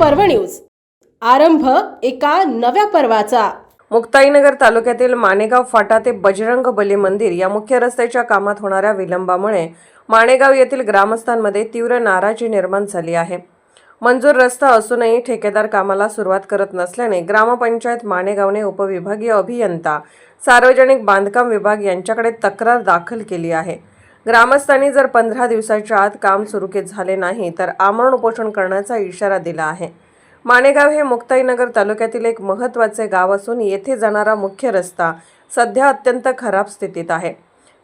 पर्व न्यूज. आरंभ एका नव्या पर्वाचा. मुक्ताईनगर तालुक्यातील माणेगाव फाटा ते बजरंग बली मंदिर या मुख्य रस्त्याच्या कामात होणाऱ्या विलंबामुळे माणेगाव येथील ग्रामस्थांमध्ये तीव्र नाराजी निर्माण झाली आहे. मंजूर रस्ता असूनही ठेकेदार कामाला सुरुवात करत नसल्याने ग्रामपंचायत माणेगावने उपविभागीय अभियंता सार्वजनिक बांधकाम विभाग यांच्याकडे तक्रार दाखल केली आहे. ग्रामस्थांनी जर पंधरा दिवसाच्या आत काम सुरू के झाले नाही तर आमरण उपोषण करण्याचा इशारा दिला आहे. माणेगाव हे मुक्ताईनगर तालुक्यातील एक महत्त्वाचे गाव असून येथे जाणारा मुख्य रस्ता सध्या अत्यंत खराब स्थितीत आहे.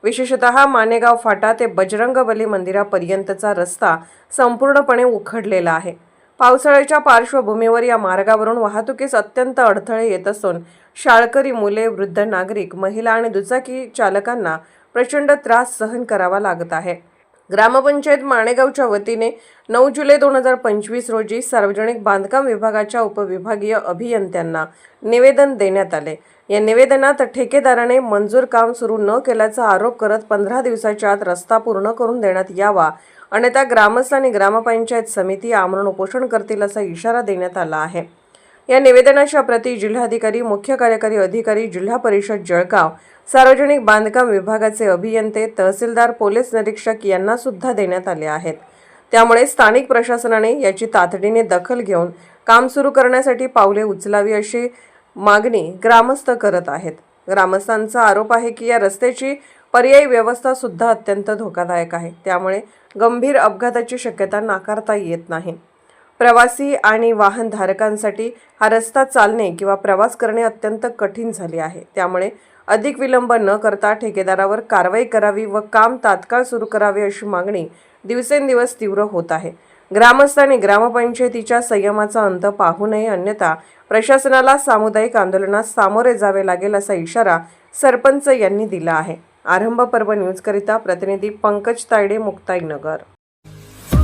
विशेषतः मानेगाव फाटा ते बजरंगबली मंदिरापर्यंतचा रस्ता संपूर्णपणे उखडलेला आहे. पावसाळ्याच्या पार्श्वभूमीवर या मार्गावरून वाहतुकीस अत्यंत अडथळे येत असून शाळकरी मुले वृद्ध नागरिक महिला आणि दुचाकी चालकांना प्रचंड त्रास सहन करावा लागत आहे. ग्रामपंचायत माणेगावच्या वतीने नऊ जुलै दोन हजार पंचवीस रोजी सार्वजनिक बांधकाम विभागाच्या उपविभागीय अभियंत्यांना निवेदन देण्यात आले. या निवेदनात ठेकेदाराने मंजूर काम सुरू न केल्याचा आरोप करत पंधरा दिवसाच्या आत रस्ता पूर्ण करून देण्यात यावा अन्यथा ग्रामस्थ आणि ग्रामपंचायत समिती आमरण उपोषण करतील असा इशारा देण्यात आला आहे. या निवेदनाच्या प्रती जिल्हाधिकारी मुख्य कार्यकारी अधिकारी जिल्हा परिषद जळगाव सार्वजनिक बांधकाम विभागाचे अभियंते तहसीलदार पोलीस निरीक्षक यांना सुद्धा देण्यात आले आहेत. त्यामुळे स्थानिक प्रशासनाने याची तातडीने दखल घेऊन काम सुरू करण्यासाठी पावले उचलावी अशी मागणी ग्रामस्थ करत आहेत. ग्रामस्थांचा आरोप आहे की या रस्त्याची पर्यायी व्यवस्था सुद्धा अत्यंत धोकादायक आहे. त्यामुळे गंभीर अपघाताची शक्यता नाकारता येत नाही. प्रवासी आणि वाहनधारकांसाठी हा रस्ता चालणे किंवा प्रवास करणे अत्यंत कठीण झाले आहे. त्यामुळे अधिक विलंब न करता ठेकेदारावर कारवाई करावी व काम तात्काळ सुरू करावे अशी मागणी दिवसेंदिवस तीव्र होत आहे. ग्रामस्थांनी ग्रामपंचायतीच्या संयमाचा अंत पाहू नये अन्यथा प्रशासनाला सामुदायिक आंदोलनास सामोरे जावे लागेल असा इशारा सरपंच यांनी दिला आहे. आरंभ पर्व न्यूजकरिता प्रतिनिधी पंकज तायडे मुक्ताईनगर.